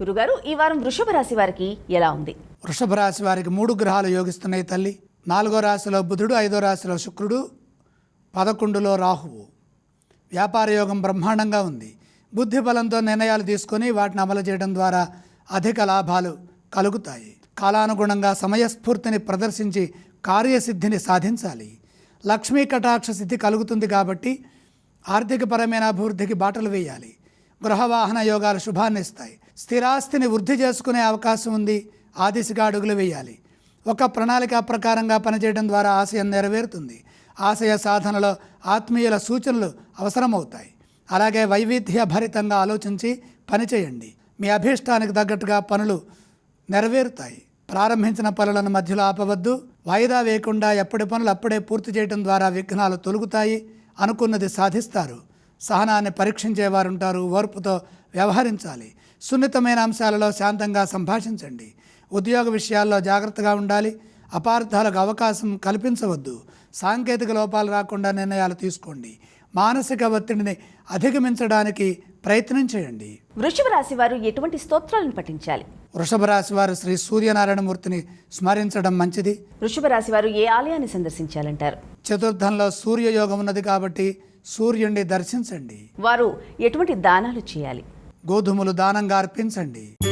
గురుగారు ఈ వారం వృషభ రాశి వారికి ఎలా ఉంది? వృషభ రాశి వారికి మూడు గ్రహాలు యోగిస్తున్నాయి తల్లి. నాలుగో రాశిలో బుధుడు ఐదో రాశిలో శుక్రుడు పదకొండులో రాహువు. వ్యాపార యోగం బ్రహ్మాండంగా ఉంది. బుద్ధి బలంతో నిర్ణయాలు తీసుకొని వాటిని అమలు చేయడం ద్వారా అధిక లాభాలు కలుగుతాయి. కాలానుగుణంగా సమయస్ఫూర్తిని ప్రదర్శించి కార్యసిద్ధిని సాధించాలి. లక్ష్మీ కటాక్ష సిద్ధి కలుగుతుంది కాబట్టి ఆర్థికపరమైన అభివృద్ధికి బాటలు వేయాలి. గృహవాహన యోగాలు శుభాన్ని ఇస్తాయి. స్థిరాస్తిని వృద్ధి చేసుకునే అవకాశం ఉంది. ఆ దిశగా అడుగులు వేయాలి. ఒక ప్రణాళిక ప్రకారంగా పనిచేయడం ద్వారా ఆశయం నెరవేరుతుంది. ఆశయ సాధనలో ఆత్మీయుల సూచనలు అవసరమవుతాయి. అలాగే వైవిధ్య భరితంగా ఆలోచించి పనిచేయండి. మీ అభీష్టానికి తగ్గట్టుగా పనులు నెరవేరుతాయి. ప్రారంభించిన పనులను మధ్యలో ఆపవద్దు. వాయిదా వేయకుండా ఎప్పటి పనులు అప్పుడే పూర్తి చేయడం ద్వారా విఘ్నాలు తొలుగుతాయి. అనుకున్నది సాధిస్తారు. సహనాన్ని పరీక్షించేవారు ఉంటారు ఓర్పుతో వ్యవహరించాలి. సున్నితమైన అంశాలలో శాంతంగా సంభాషించండి. ఉద్యోగ విషయాల్లో జాగ్రత్తగా ఉండాలి. అపార్థాలకు అవకాశం కల్పించవద్దు. సాంకేతిక లోపాలు రాకుండా నిర్ణయాలు తీసుకోండి. మానసిక ఒత్తిడిని అధిగమించడానికి ప్రయత్నం చేయండి. వృషభ రాశి వారు ఎటువంటి స్తోత్రాలను పఠించాలి? వృషభ రాశి వారు శ్రీ సూర్యనారాయణమూర్తిని స్మరించడం మంచిది. వృషభ రాశి వారు ఏ ఆలయాన్ని సందర్శించాలంటారు? చతుర్థంలో సూర్యయోగం ఉన్నది కాబట్టి సూర్యుడిని దర్శించండి. వారు ఎటువంటి దానాలు చేయాలి? గోధుమలు దానంగా అర్పించండి.